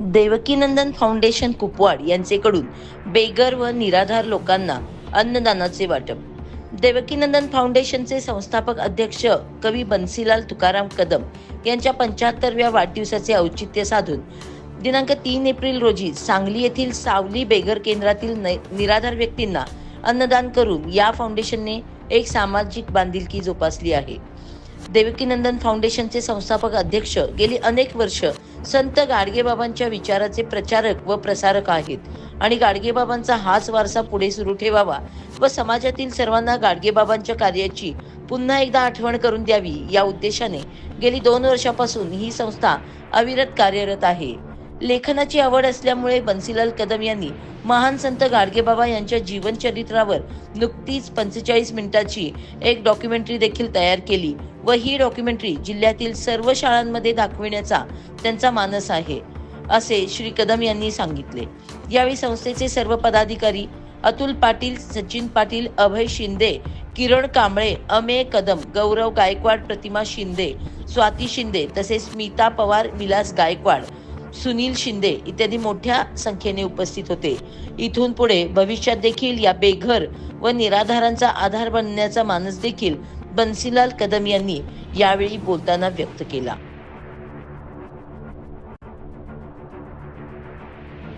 Devkinandan foundation Kupwad यांचेकडून beggar व निराधार लोकांना अन्नदानाचे वाटप. देवकीनंदन फाउंडेशनचे संस्थापक अध्यक्ष कवी बन्सीलाल तुकाराम कदम यांच्या पंच्याहत्तरव्या वाढदिवसाचे औचित्य साधून दिनांक तीन एप्रिल रोजी सांगली येथील सावली बेगर केंद्रातील निराधार व्यक्तींना अन्नदान करून या फाउंडेशनने एक सामाजिक बांधिलकी जोपासली आहे. देवकीनंदन फाउंडेशनचे संस्थापक अध्यक्ष गेली अनेक वर्ष संत गाडगेबाबांच्या विचाराचे प्रचारक व प्रसारक आहेत. आणि गाडगेबाबांचा हाच वारसा पुढे सुरू ठेवावा व समाजातील सर्वांना गाडगेबाबांच्या कार्याची पुन्हा एकदा आठवण करून द्यावी या उद्देशाने गेली दोन वर्षापासून ही संस्था अविरत कार्यरत आहे. लेखनाची आवड असल्यामुळे बन्सीलाल कदम यांनी महान संत गाडगेबाबा यांच्या जीवनचरित्रावर नुकतीच पंचेचाळीस मिनिटाची एक डॉक्युमेंटरी देखील तयार केली व ही डॉक्युमेंटरी जिल्ह्यातील सर्व शाळांमध्ये दाखविण्याचा त्यांचा मानस आहे असे श्री कदम यांनी सांगितले. यावेळी संस्थेचे सर्व पदाधिकारी अतुल पाटील सचिन पाटील अभय शिंदे किरण कांबळे अमेय कदम गौरव गायकवाड प्रतिमा शिंदे स्वाती शिंदे तसेच स्मिता पवार विलास गायकवाड सुनील शिंदे इत्यादी मोठ्या संख्येने उपस्थित होते. इथून पुढे भविष्यात देखील या बेघर व निराधारांचा आधार बनण्याचा मानस देखील बन्सीलाल कदम यांनी यावेळी बोलताना व्यक्त केला.